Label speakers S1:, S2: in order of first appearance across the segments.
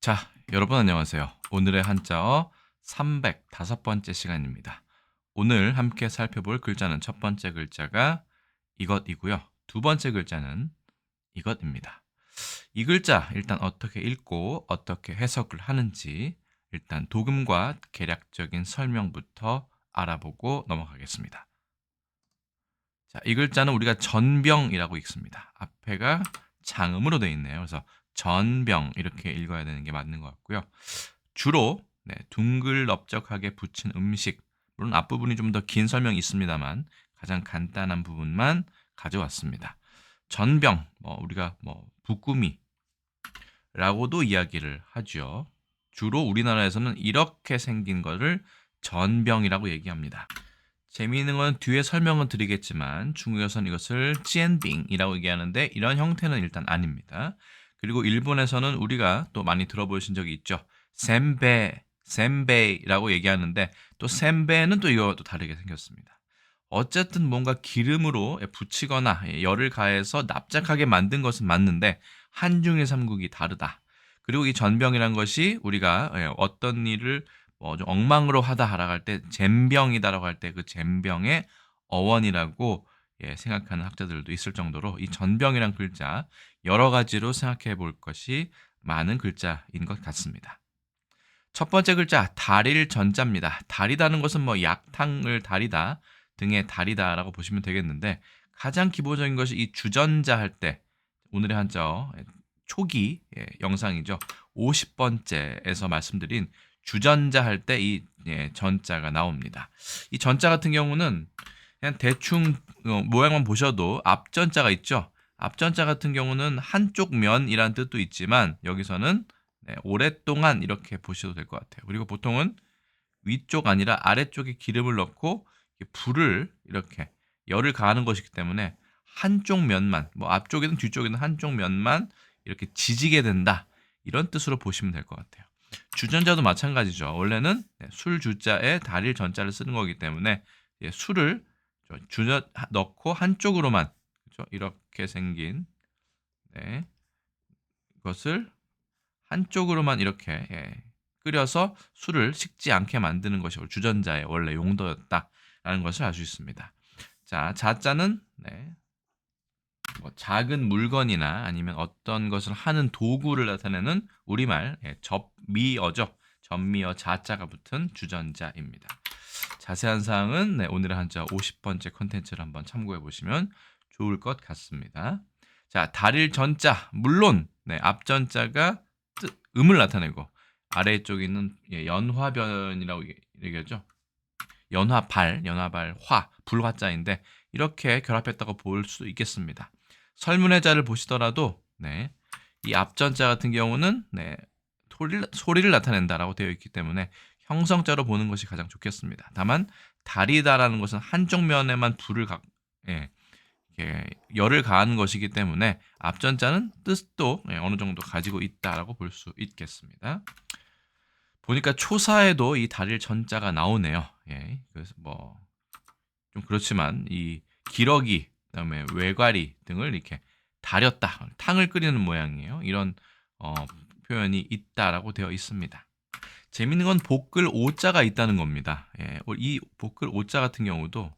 S1: 자, 여러분 안녕하세요. 오늘의 한자어 305번째 시간입니다. 오늘 함께 살펴볼 글자는 첫 번째 글자가 이것이고요. 두 번째 글자는 이것입니다. 이 글자 일단 어떻게 읽고 어떻게 해석을 하는지 일단 도금과 개략적인 설명부터 알아보고 넘어가겠습니다. 자, 이 글자는 우리가 전병이라고 읽습니다. 앞에가 장음으로 되어 있네요. 그래서 전병 이렇게 읽어야 되는 게 맞는 것 같고요. 주로 네, 둥글넓적하게 붙인 음식 물론 앞부분이 좀 더 긴 설명이 있습니다만 가장 간단한 부분만 가져왔습니다. 전병 뭐 우리가 뭐 부꾸미라고도 이야기를 하죠. 주로 우리나라에서는 이렇게 생긴 거를 전병이라고 얘기합니다. 재미있는 건 뒤에 설명은 드리겠지만 중국에서는 이것을 찌엔빙이라고 얘기하는데 이런 형태는 일단 아닙니다. 그리고 일본에서는 우리가 또 많이 들어보신 적이 있죠. 셈베, 셈베이라고 얘기하는데 또 셈베는 또 이거와 또 다르게 생겼습니다. 어쨌든 뭔가 기름으로 붙이거나 열을 가해서 납작하게 만든 것은 맞는데 한중일 삼국이 다르다. 그리고 이 전병이란 것이 우리가 예, 어떤 일을 뭐 좀 엉망으로 하다 하라고 할 때 잼병이다라고 할 때 그 잼병의 어원이라고 예, 생각하는 학자들도 있을 정도로 이 전병이란 글자 여러 가지로 생각해 볼 것이 많은 글자인 것 같습니다. 첫 번째 글자 다릴 전자입니다. 다리다는 것은 뭐 약탕을 다리다 등의 다리다라고 보시면 되겠는데 가장 기본적인 것이 이 주전자 할 때 오늘의 한자어 초기 예, 영상이죠. 50번째에서 말씀드린 주전자 할 때이 예, 전자가 나옵니다. 이 전자 같은 경우는 그냥 대충 어, 모양만 보셔도 앞전자가 있죠. 앞전자 같은 경우는 한쪽 면이란 뜻도 있지만 여기서는 네, 오랫동안 이렇게 보셔도 될 것 같아요. 그리고 보통은 위쪽 아니라 아래쪽에 기름을 넣고 불을 이렇게 열을 가하는 것이기 때문에 한쪽 면만 뭐 앞쪽이든 뒤쪽이든 한쪽 면만 이렇게 지지게 된다 이런 뜻으로 보시면 될 것 같아요. 주전자도 마찬가지죠. 원래는 네, 술 주자에 달일 전자를 쓰는 거기 때문에 예, 술을 주전 넣고 한쪽으로만 그렇죠? 이렇게 생긴 네, 것을 한쪽으로만 이렇게 예, 끓여서 술을 식지 않게 만드는 것이 주전자의 원래 용도였다라는 것을 알 수 있습니다. 자, 자자는 네, 뭐 작은 물건이나 아니면 어떤 것을 하는 도구를 나타내는 우리말 예, 접미어죠. 접미어 자자가 붙은 주전자입니다. 자세한 사항은 네, 오늘의 한자 50번째 컨텐츠를 한번 참고해 보시면 좋을 것 같습니다. 자, 달일 전자 물론 네, 앞전자가 뜻, 음을 나타내고 아래쪽에 있는 예, 연화변이라고 얘기하죠. 연화발, 연화발, 화, 불화자인데 이렇게 결합했다고 볼수 있겠습니다. 설문의 자를 보시더라도 네, 이 앞전자 같은 경우는 네, 소리를, 소리를 나타낸다라고 되어 있기 때문에 형성자로 보는 것이 가장 좋겠습니다. 다만 다리다라는 것은 한쪽 면에만 불을 가, 예, 예, 열을 가하는 것이기 때문에 앞전자는 뜻도 예, 어느 정도 가지고 있다라고 볼 수 있겠습니다. 보니까 초사에도 이 다릴 전자가 나오네요. 예, 그래서 뭐 좀 그렇지만 이 기러기 그다음에 외과리 등을 이렇게 다렸다 탕을 끓이는 모양이에요. 이런 어, 표현이 있다라고 되어 있습니다. 재밌는 건 복글 오자가 있다는 겁니다. 예, 이 복글 오자 같은 경우도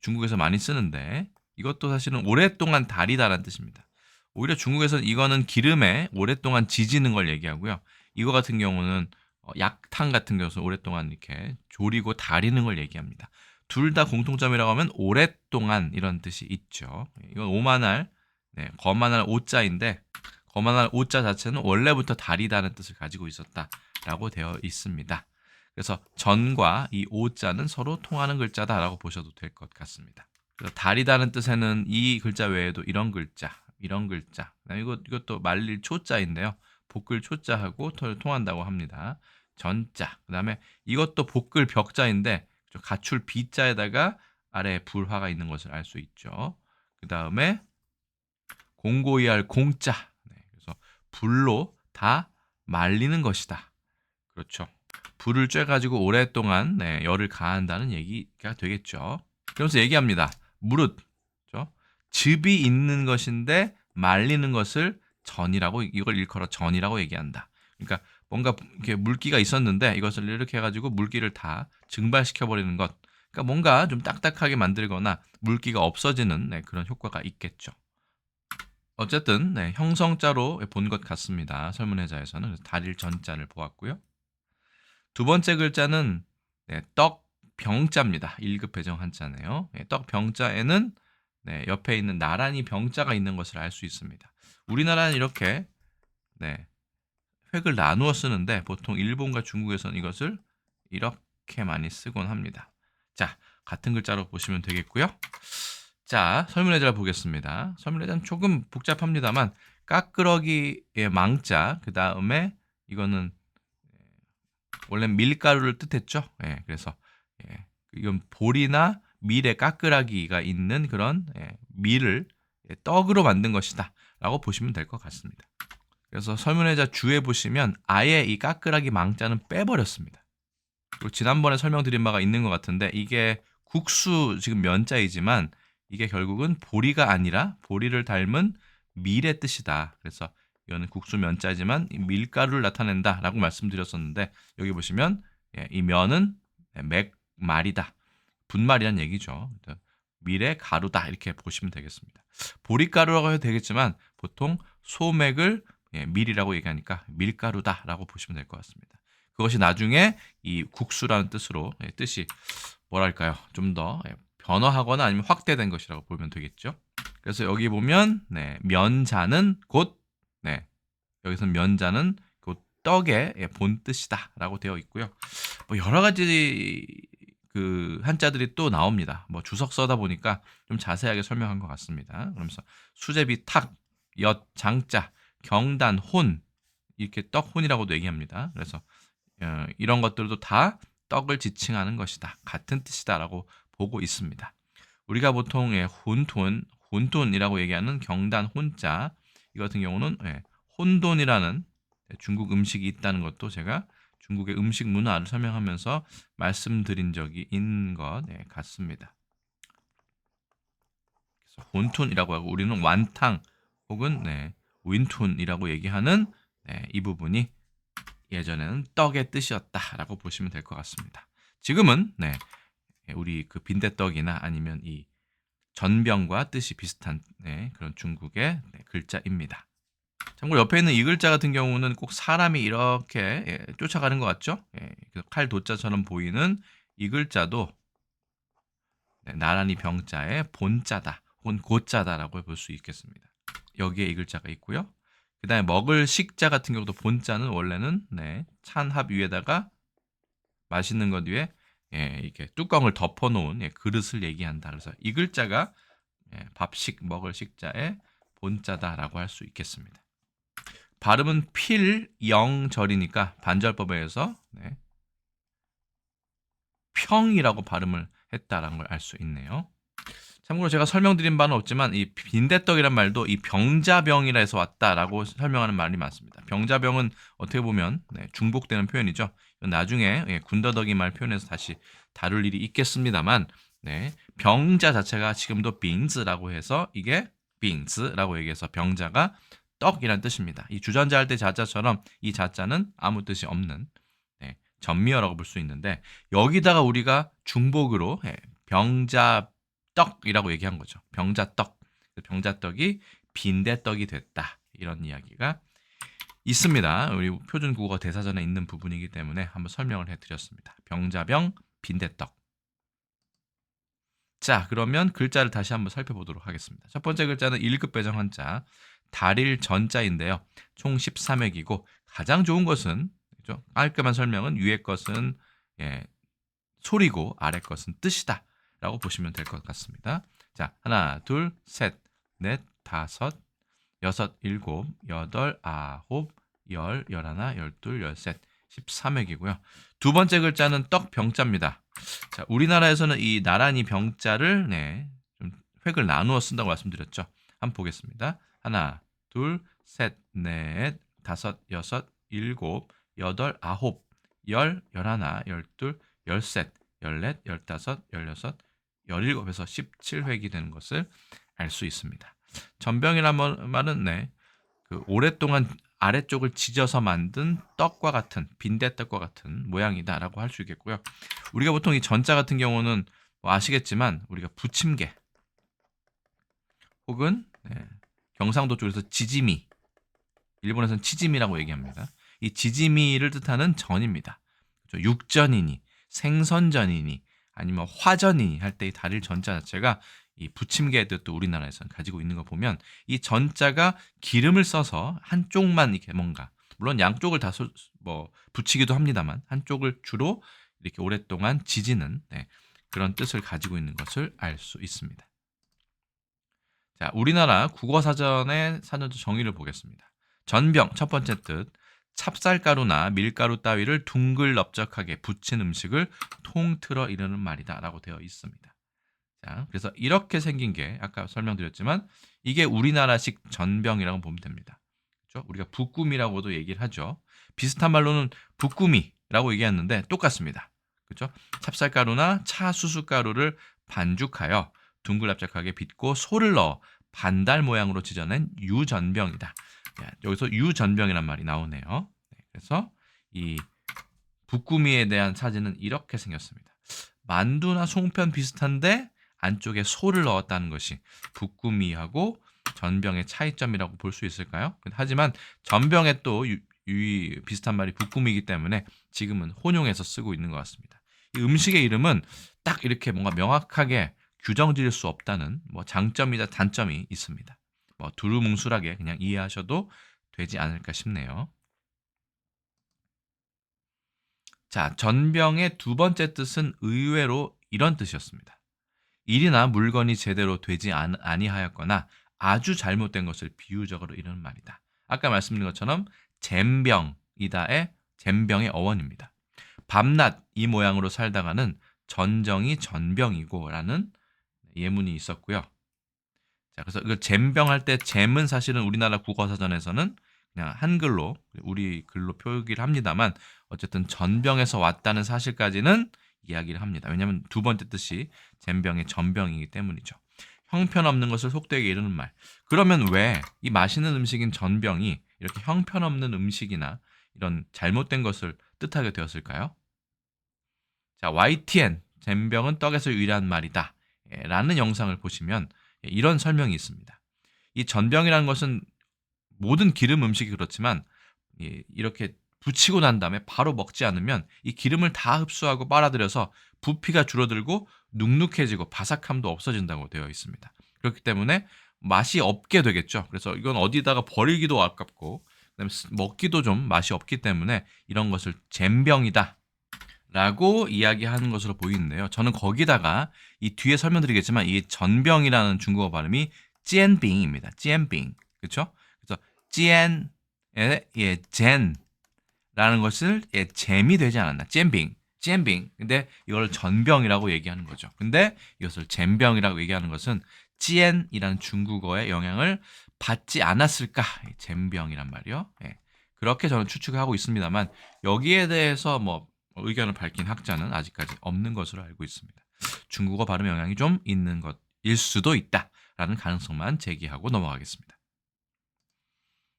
S1: 중국에서 많이 쓰는데 이것도 사실은 오랫동안 다리다라는 뜻입니다. 오히려 중국에서는 이거는 기름에 오랫동안 지지는 걸 얘기하고요. 이거 같은 경우는 어, 약탕 같은 경우는 오랫동안 이렇게 조리고 다리는 걸 얘기합니다. 둘 다 공통점이라고 하면 오랫동안 이런 뜻이 있죠. 이건 오만할, 네, 거만할 오자인데 거만할 오자 자체는 원래부터 다리다는 뜻을 가지고 있었다라고 되어 있습니다. 그래서 전과 이 오자는 서로 통하는 글자다라고 보셔도 될 것 같습니다. 그래서 다리다는 뜻에는 이 글자 외에도 이런 글자, 이런 글자, 이것 이것도 말릴 초자인데요. 복글 초자하고 통한다고 합니다. 전자, 그 다음에 이것도 복글 벽자인데 가출 비자에다가 아래 불화가 있는 것을 알 수 있죠. 그 다음에 공고이할 공자, 불로 다 말리는 것이다. 그렇죠. 불을 쬐가지고 오랫동안 네, 열을 가한다는 얘기가 되겠죠. 그러면서 얘기합니다. 무릇, 죠 즙이 있는 것인데 말리는 것을 전이라고 이걸 일컬어 전이라고 얘기한다. 그러니까 뭔가 이렇게 물기가 있었는데 이것을 이렇게 해가지고 물기를 다 증발시켜 버리는 것. 그러니까 뭔가 좀 딱딱하게 만들거나 물기가 없어지는 네, 그런 효과가 있겠죠. 어쨌든 네, 형성자로 본 것 같습니다. 설문회자에서는 그래서 달일 전자를 보았고요. 두 번째 글자는 네, 떡 병자입니다. 1급 배정 한자네요. 네, 떡 병자에는 네, 옆에 있는 나란히 병자가 있는 것을 알 수 있습니다. 우리나라는 이렇게 네, 획을 나누어 쓰는데 보통 일본과 중국에서는 이것을 이렇게 많이 쓰곤 합니다. 자, 같은 글자로 보시면 되겠고요. 자, 설문예제를 보겠습니다. 설문예제는 조금 복잡합니다만 까끄러기의 망자 그 다음에 이거는 원래 밀가루를 뜻했죠. 예, 그래서 예, 이건 볼이나 밀의 까끄라기가 있는 그런 예, 밀을 예, 떡으로 만든 것이다 라고 보시면 될 것 같습니다. 그래서 설문회자 주에 보시면 아예 이 까끄라기 망자는 빼버렸습니다. 그리고 지난번에 설명드린 바가 있는 것 같은데 이게 국수 지금 면자이지만 이게 결국은 보리가 아니라 보리를 닮은 밀의 뜻이다. 그래서 이거는 국수 면자지만 밀가루를 나타낸다라고 말씀드렸었는데 여기 보시면 예, 이 면은 맥말이다. 분말이란 얘기죠. 밀의 가루다 이렇게 보시면 되겠습니다. 보리가루라고 해도 되겠지만 보통 소맥을 예, 밀이라고 얘기하니까 밀가루다라고 보시면 될 것 같습니다. 그것이 나중에 이 국수라는 뜻으로 예, 뜻이 뭐랄까요 좀 더 변화하거나 아니면 확대된 것이라고 보면 되겠죠. 그래서 여기 보면 네, 면자는 곧 네, 여기서 면자는 곧 떡의 예, 본 뜻이다라고 되어 있고요. 뭐 여러 가지 그 한자들이 또 나옵니다. 뭐 주석 써다 보니까 좀 자세하게 설명한 것 같습니다. 그러면서 수제비 탁, 엿, 장자, 경단, 혼 이렇게 떡혼이라고도 얘기합니다. 그래서 어, 이런 것들도 다 떡을 지칭하는 것이다. 같은 뜻이다라고 보고 있습니다. 우리가 보통 예, 혼돈, 혼돈이라고 얘기하는 경단 혼자 이 같은 경우는 예, 혼돈이라는 중국 음식이 있다는 것도 제가 중국의 음식 문화를 설명하면서 말씀드린 적이 있는 것 예, 같습니다. 그래서 혼톤이라고 하고 우리는 완탕 혹은 네, 윈톤이라고 얘기하는 네, 이 부분이 예전에는 떡의 뜻이었다라고 보시면 될 것 같습니다. 지금은 네, 우리 그 빈대떡이나 아니면 이 전병과 뜻이 비슷한 네, 그런 중국의 네, 글자입니다. 참고로 옆에 있는 이 글자 같은 경우는 꼭 사람이 이렇게 예, 쫓아가는 것 같죠? 예, 칼 도자처럼 보이는 이 글자도 네, 나란히 병자의 본자다 혹은 고자다라고 볼 수 있겠습니다. 여기에 이 글자가 있고요. 그 다음에 먹을 식자 같은 경우도 본자는 원래는 네, 찬합 위에다가 맛있는 것 위에 예, 이렇게 뚜껑을 덮어놓은 예, 그릇을 얘기한다. 그래서 이 글자가 예, 밥식 먹을 식자의 본자다라고 할 수 있겠습니다. 발음은 필영절이니까 반절법에서 네, 평이라고 발음을 했다라는 걸 알 수 있네요. 참고로 제가 설명드린 바는 없지만 이 빈대떡이란 말도 이 병자병이라 해서 왔다라고 설명하는 말이 많습니다. 병자병은 어떻게 보면 네, 중복되는 표현이죠. 나중에 예, 군더더기 말 표현해서 다시 다룰 일이 있겠습니다만 네, 병자 자체가 지금도 빙즈라고 해서 이게 빙즈라고 얘기해서 병자가 떡이란 뜻입니다. 이 주전자 할 때 자자처럼 이 자자는 아무 뜻이 없는 네, 전미어라고 볼 수 있는데 여기다가 우리가 중복으로 예, 병자 떡이라고 얘기한 거죠. 병자떡. 병자떡이 빈대떡이 됐다. 이런 이야기가 있습니다. 우리 표준 국어 대사전에 있는 부분이기 때문에 한번 설명을 해드렸습니다. 병자병, 빈대떡. 자, 그러면 글자를 다시 한번 살펴보도록 하겠습니다. 첫 번째 글자는 1급 배정 한자, 달일 전자인데요. 총 13획이고 가장 좋은 것은 그죠? 깔끔한 설명은 위의 것은 예, 소리고 아래 것은 뜻이다. 라고 보시면 될 것 같습니다. 자, 하나, 둘, 셋, 넷, 다섯, 여섯, 일곱, 여덟, 아홉, 열, 열하나, 열둘, 열셋, 13획이고요. 두 번째 글자는 떡 병자입니다. 자, 우리나라에서는 이 나란히 병자를 네, 좀 획을 나누어 쓴다고 말씀드렸죠. 한번 보겠습니다. 하나, 둘, 셋, 넷, 다섯, 여섯, 일곱, 여덟, 아홉, 열, 열하나, 열둘, 열셋, 열넷, 열다섯, 열여섯, 17에서 17획이 되는 것을 알 수 있습니다. 전병이란 말은 네. 그 오랫동안 아래쪽을 지져서 만든 떡과 같은 빈대떡과 같은 모양이다라고 할 수 있겠고요. 우리가 보통 이 전자 같은 경우는 뭐 아시겠지만 우리가 부침개 혹은 네, 경상도 쪽에서 지지미 일본에서는 치지미라고 얘기합니다. 이 지지미를 뜻하는 전입니다. 그렇죠? 육전이니 생선전이니 아니면 화전이니 할때이 달일 전자 자체가 이 부침개의 뜻도 우리나라에서는 가지고 있는 거 보면 이 전자가 기름을 써서 한쪽만 이렇게 뭔가 물론 양쪽을 다 뭐 붙이기도 합니다만 한쪽을 주로 이렇게 오랫동안 지지는 네, 그런 뜻을 가지고 있는 것을 알 수 있습니다. 자, 우리나라 국어사전의 사전적 정의를 보겠습니다. 전병 첫 번째 뜻 찹쌀가루나 밀가루 따위를 둥글 넓적하게 붙인 음식을 통틀어 이르는 말이다 라고 되어 있습니다. 자, 그래서 이렇게 생긴 게 아까 설명드렸지만 이게 우리나라식 전병이라고 보면 됩니다. 그렇죠? 우리가 북구미라고도 얘기를 하죠. 비슷한 말로는 북구미라고 얘기했는데 똑같습니다. 그렇죠? 찹쌀가루나 차수수가루를 반죽하여 둥글납작하게 빚고 소를 넣어 반달 모양으로 찢어낸 유전병이다. 여기서 유전병이란 말이 나오네요. 네, 그래서 이 북구미에 대한 사진은 이렇게 생겼습니다. 만두나 송편 비슷한데 안쪽에 소를 넣었다는 것이 북구미하고 전병의 차이점이라고 볼 수 있을까요? 하지만 전병에 또 유, 유, 비슷한 말이 북구미이기 때문에 지금은 혼용해서 쓰고 있는 것 같습니다. 이 음식의 이름은 딱 이렇게 뭔가 명확하게 규정 지을 수 없다는 뭐 장점이다 단점이 있습니다. 뭐 두루뭉술하게 그냥 이해하셔도 되지 않을까 싶네요. 자, 전병의 두 번째 뜻은 의외로 이런 뜻이었습니다. 일이나 물건이 제대로 되지 아니하였거나 아주 잘못된 것을 비유적으로 이르는 말이다. 아까 말씀드린 것처럼 잼병이다의 잼병의 어원입니다. 밤낮 이 모양으로 살다가는 전정이 전병이고라는 예문이 있었고요. 자, 그래서 그 잼병 할 때 잼은 사실은 우리나라 국어사전에서는 그냥 한글로 우리 글로 표기를 합니다만 어쨌든 전병에서 왔다는 사실까지는 이야기를 합니다. 왜냐하면 두 번째 뜻이 잼병의 전병이기 때문이죠. 형편없는 것을 속되게 이르는 말. 그러면 왜 이 맛있는 음식인 전병이 이렇게 형편없는 음식이나 이런 잘못된 것을 뜻하게 되었을까요? 자, YTN 잼병은 떡에서 유일한 말이다. 예, 라는 영상을 보시면 예, 이런 설명이 있습니다. 이 전병이라는 것은 모든 기름 음식이 그렇지만 예, 이렇게 붙이고 난 다음에 바로 먹지 않으면 이 기름을 다 흡수하고 빨아들여서 부피가 줄어들고 눅눅해지고 바삭함도 없어진다고 되어 있습니다. 그렇기 때문에 맛이 없게 되겠죠. 그래서 이건 어디다가 버리기도 아깝고 그다음에 먹기도 좀 맛이 없기 때문에 이런 것을 잼병이다. 라고 이야기하는 것으로 보이는데요. 저는 거기다가 이 뒤에 설명드리겠지만 이 전병이라는 중국어 발음이 찌엔빙입니다. 찌엔빙. 그렇죠? 그래서 찌엔의 예, 젠라는 것을 예, 잼이 되지 않았나. 잼빙. 잼빙. 근데 이걸 전병이라고 얘기하는 거죠. 근데 이것을 잼병이라고 얘기하는 것은 찌엔이라는 중국어의 영향을 받지 않았을까? 잼병이란 말이요. 예. 그렇게 저는 추측하고 있습니다만 여기에 대해서 뭐 의견을 밝힌 학자는 아직까지 없는 것으로 알고 있습니다. 중국어 발음 영향이 좀 있는 것일 수도 있다라는 가능성만 제기하고 넘어가겠습니다.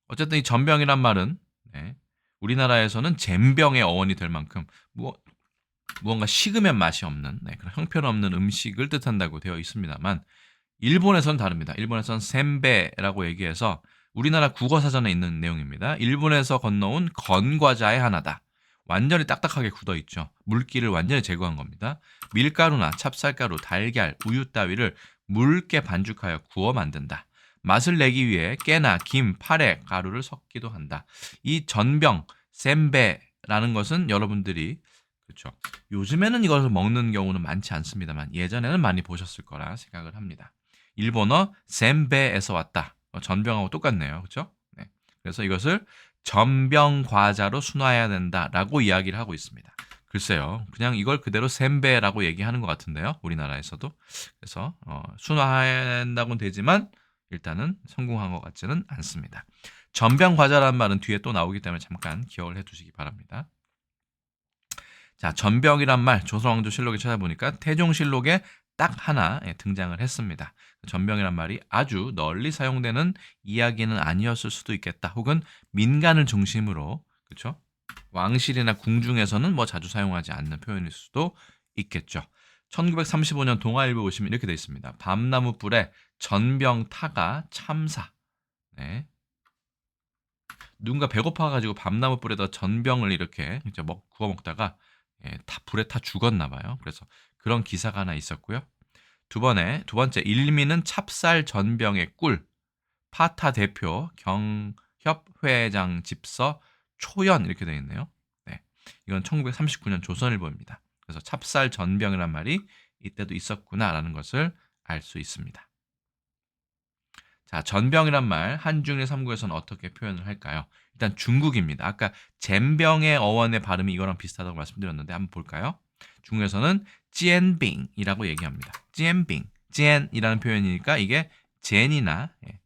S1: 어쨌든 이 전병이란 말은 네, 우리나라에서는 잼병의 어원이 될 만큼 무, 무언가 식으면 맛이 없는 네, 그런 형편없는 음식을 뜻한다고 되어 있습니다만 일본에서는 다릅니다. 일본에서는 셈베라고 얘기해서 우리나라 국어사전에 있는 내용입니다. 일본에서 건너온 건과자의 하나다. 완전히 딱딱하게 굳어 있죠. 물기를 완전히 제거한 겁니다. 밀가루나 찹쌀가루, 달걀, 우유 따위를 묽게 반죽하여 구워 만든다. 맛을 내기 위해 깨나 김, 파래, 가루를 섞기도 한다. 이 전병, 셈베라는 것은 여러분들이 그렇죠. 요즘에는 이것을 먹는 경우는 많지 않습니다만 예전에는 많이 보셨을 거라 생각을 합니다. 일본어 셈베에서 왔다. 어, 전병하고 똑같네요. 그렇죠? 네. 그래서 이것을 전병 과자로 순화해야 된다라고 이야기를 하고 있습니다. 글쎄요, 그냥 이걸 그대로 셈베라고 얘기하는 것 같은데요, 우리나라에서도. 그래서 어, 순화한다고는 되지만 일단은 성공한 것 같지는 않습니다. 전병 과자란 말은 뒤에 또 나오기 때문에 잠깐 기억을 해두시기 바랍니다. 자, 전병이란 말 조선왕조실록에 찾아보니까 태종실록에 딱 하나 예, 등장을 했습니다. 전병이란 말이 아주 널리 사용되는 이야기는 아니었을 수도 있겠다. 혹은 민간을 중심으로 그렇죠? 왕실이나 궁중에서는 뭐 자주 사용하지 않는 표현일 수도 있겠죠. 1935년 동아일보 보시면 이렇게 돼 있습니다. 밤나무 뿔에 전병 타가 참사. 네. 누군가 배고파가지고 밤나무 뿔에다 전병을 이렇게 이제 먹 구워 먹다가 예, 다 불에 타 죽었나 봐요. 그래서 그런 기사가 하나 있었고요. 두 번에 두 번째 일미는 찹쌀 전병의 꿀 파타 대표 경협 회장 집서 초연 이렇게 되어 있네요. 네. 이건 1939년 조선일보입니다. 그래서 찹쌀 전병이란 말이 이때도 있었구나라는 것을 알 수 있습니다. 자, 전병이란 말 한중일 삼국에서는 어떻게 표현을 할까요? 일단 중국입니다. 아까 잼병의 어원의 발음이 이거랑 비슷하다고 말씀드렸는데 한번 볼까요? 중국에서는 찌엔빙이라고 얘기합니다. 찌엔빙, 찌엔이라는 표현이니까 이게 젠이나 예,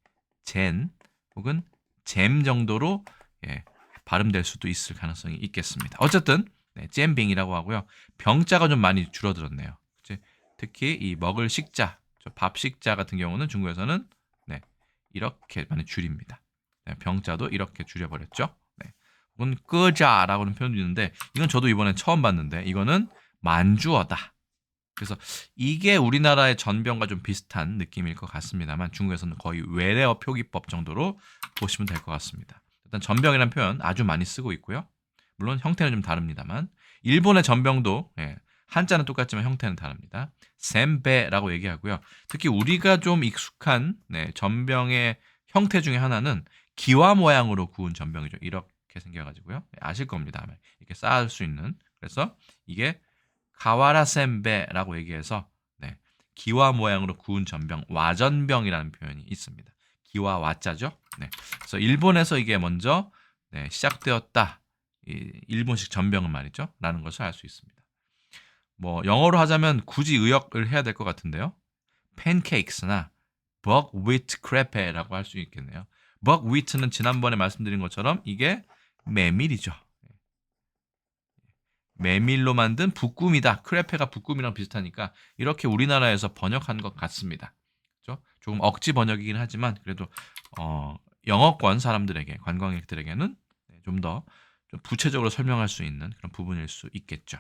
S1: 젠 혹은 잼 정도로 예, 발음될 수도 있을 가능성이 있겠습니다. 어쨌든 네, 잼빙이라고 하고요. 병자가 좀 많이 줄어들었네요. 그치? 특히 이 먹을 식자, 저밥 식자 같은 경우는 중국에서는 네, 이렇게 많이 줄입니다. 네, 병자도 이렇게 줄여버렸죠. 네. 혹은 끄자라고는 표현도 있는데 이건 저도 이번에 처음 봤는데 이거는 만주어다. 그래서 이게 우리나라의 전병과 좀 비슷한 느낌일 것 같습니다만 중국에서는 거의 외래어 표기법 정도로 보시면 될 것 같습니다. 일단 전병이라는 표현 아주 많이 쓰고 있고요. 물론 형태는 좀 다릅니다만 일본의 전병도 예, 한자는 똑같지만 형태는 다릅니다. 셈베라고 얘기하고요. 특히 우리가 좀 익숙한 네, 전병의 형태 중에 하나는 기와 모양으로 구운 전병이죠. 이렇게 생겨가지고요. 네, 아실 겁니다. 이렇게 쌓을 수 있는. 그래서 이게 가와라 셈베라고 얘기해서 네, 기와 모양으로 구운 전병, 와전병이라는 표현이 있습니다. 기와 와자죠. 네, 그래서 일본에서 이게 먼저 네, 시작되었다. 이 일본식 전병은 말이죠. 라는 것을 알 수 있습니다. 뭐 영어로 하자면 굳이 의역을 해야 될 것 같은데요. 팬케이크스나 버크위트 크레페라고 할 수 있겠네요. 버크위트는 지난번에 말씀드린 것처럼 이게 메밀이죠. 메밀로 만든 북꿈이다. 크레페가 북꿈이랑 비슷하니까 이렇게 우리나라에서 번역한 것 같습니다. 그렇죠? 조금 억지 번역이긴 하지만 그래도 어, 영어권 사람들에게 관광객들에게는 좀더 좀 구체적으로 설명할 수 있는 그런 부분일 수 있겠죠.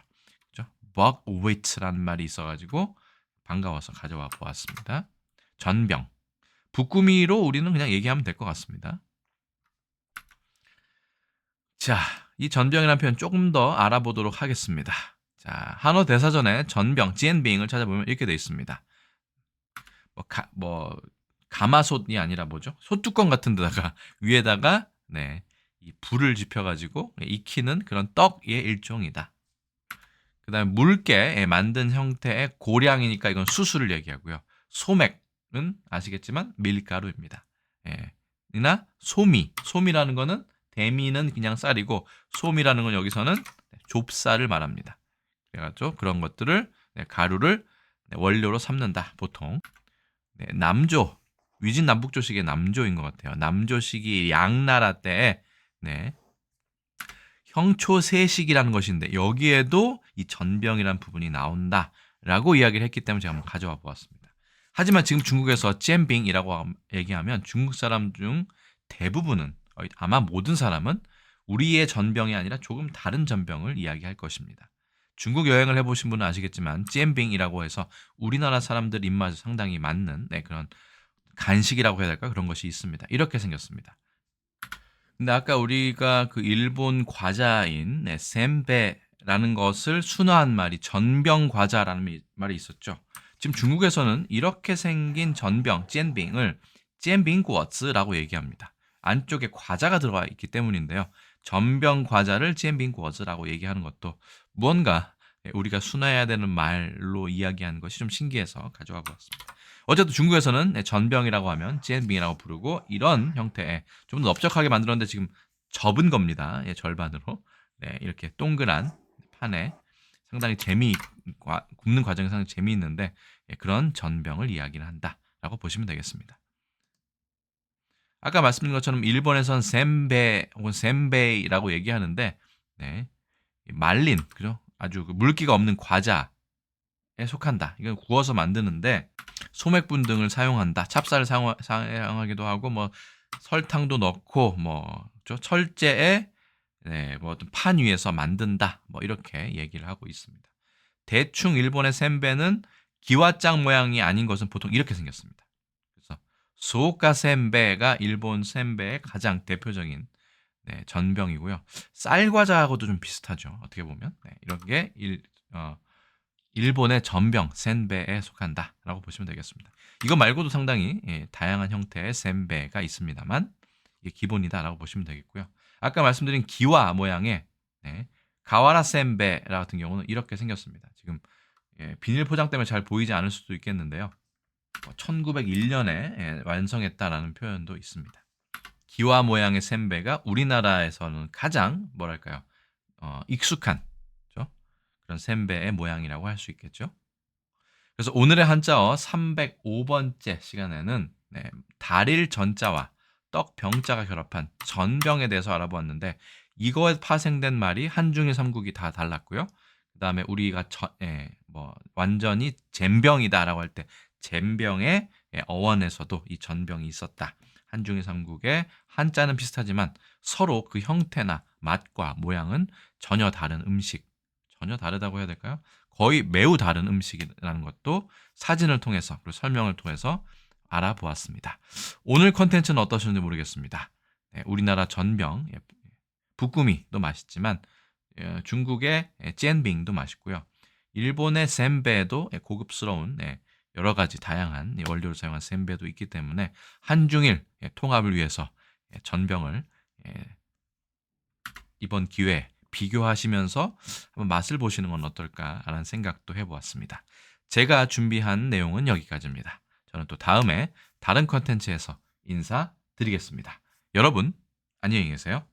S1: 그렇죠? buckwheat라는 말이 있어가지고 반가워서 가져와 보았습니다. 전병. 북구미로 우리는 그냥 얘기하면 될 것 같습니다. 자, 이 전병이라는 표현 조금 더 알아보도록 하겠습니다. 자, 한어 대사전에 전병, 지엔빙을 찾아보면 이렇게 돼 있습니다. 뭐, 가, 뭐 가마솥이 아니라 뭐죠? 솥뚜껑 같은 데다가 위에다가 네, 이 불을 지펴가지고 익히는 그런 떡의 일종이다. 그 다음에 물깨에 만든 형태의 고량이니까 이건 수수를 얘기하고요. 소맥은 아시겠지만 밀가루입니다. 예. 이나 소미, 소미라는 거는 대미는 그냥 쌀이고 소미라는 건 여기서는 좁쌀을 말합니다. 그래가지고 그런 것들을 네, 가루를 네, 원료로 삼는다 보통. 네, 남조 위진 남북조식의 남조인 것 같아요. 남조식이 양나라 때에 네, 형초세식이라는 것인데 여기에도 이 전병이라는 부분이 나온다라고 이야기를 했기 때문에 제가 한번 가져와 보았습니다. 하지만 지금 중국에서 잼빙이라고 얘기하면 중국 사람 중 대부분은 아마 모든 사람은 우리의 전병이 아니라 조금 다른 전병을 이야기할 것입니다. 중국 여행을 해보신 분은 아시겠지만 잼빙이라고 해서 우리나라 사람들 입맛에 상당히 맞는 네, 그런 간식이라고 해야 될까 그런 것이 있습니다. 이렇게 생겼습니다. 근데 아까 우리가 그 일본 과자인 네, 셈베라는 것을 순화한 말이 전병 과자라는 말이 있었죠. 지금 중국에서는 이렇게 생긴 전병 煎빙을 煎빙구어즈라고 얘기합니다. 안쪽에 과자가 들어가 있기 때문인데요. 전병 과자를 煎빙구어즈라고 얘기하는 것도 무언가 우리가 순화해야 되는 말로 이야기하는 것이 좀 신기해서 가져와 보았습니다. 어쨌든 중국에서는 전병이라고 하면 젠빙이라고 부르고 이런 형태의 좀더 넓적하게 만들었는데 지금 접은 겁니다. 예, 절반으로 네, 이렇게 동그란 판에 상당히 재미 굽는 과정이 상당히 재미있는데 예, 그런 전병을 이야기를 한다라고 보시면 되겠습니다. 아까 말씀드린 것처럼 일본에선 셈베 혹은 셈베이라고 얘기하는데 네, 말린 그죠? 아주 그 물기가 없는 과자 속한다. 이건 구워서 만드는데 소맥분 등을 사용한다. 찹쌀을 사용, 사용하기도 하고 뭐 설탕도 넣고 뭐? 철제에 네, 뭐 어떤 판 위에서 만든다. 뭐 이렇게 얘기를 하고 있습니다. 대충 일본의 셈베는 기와장 모양이 아닌 것은 보통 이렇게 생겼습니다. 소오카 셈베가 일본 셈베의 가장 대표적인 네, 전병이고요. 쌀과자하고도 좀 비슷하죠. 어떻게 보면 네, 이런 게 일, 어, 일본의 전병 센베에 속한다라고 보시면 되겠습니다. 이거 말고도 상당히 예, 다양한 형태의 센베가 있습니다만 이게 기본이다라고 보시면 되겠고요. 아까 말씀드린 기와 모양의 네, 가와라 센베 같은 경우는 이렇게 생겼습니다. 지금 예, 비닐 포장 때문에 잘 보이지 않을 수도 있겠는데요. 1901년에 예, 완성했다라는 표현도 있습니다. 기와 모양의 셈베가 우리나라에서는 가장 뭐랄까요 어, 익숙한 그죠? 그런 셈베의 모양이라고 할 수 있겠죠. 그래서 오늘의 한자어 305번째 시간에는 네, 달일 전자와 떡 병자가 결합한 전병에 대해서 알아보았는데 이거에 파생된 말이 한중일 삼국이 다 달랐고요. 그 다음에 우리가 저, 예, 뭐 완전히 잼병이다라고 할 때 잼병의 예, 어원에서도 이 전병이 있었다. 한중일 삼국의 한자는 비슷하지만 서로 그 형태나 맛과 모양은 전혀 다른 음식, 전혀 다르다고 해야 될까요? 거의 매우 다른 음식이라는 것도 사진을 통해서 그리고 설명을 통해서 알아보았습니다. 오늘 컨텐츠는 어떠셨는지 모르겠습니다. 네, 우리나라 전병, 예, 부꾸미도 맛있지만 예, 중국의 젠빙도 맛있고요. 일본의 셈베도 예, 고급스러운 예, 여러 가지 다양한 원료를 사용한 셈베도 있기 때문에 한중일 예, 통합을 위해서 예, 전병을 예, 이번 기회에 비교하시면서 한번 맛을 보시는 건 어떨까라는 생각도 해보았습니다. 제가 준비한 내용은 여기까지입니다. 저는 또 다음에 다른 컨텐츠에서 인사드리겠습니다. 여러분 안녕히 계세요.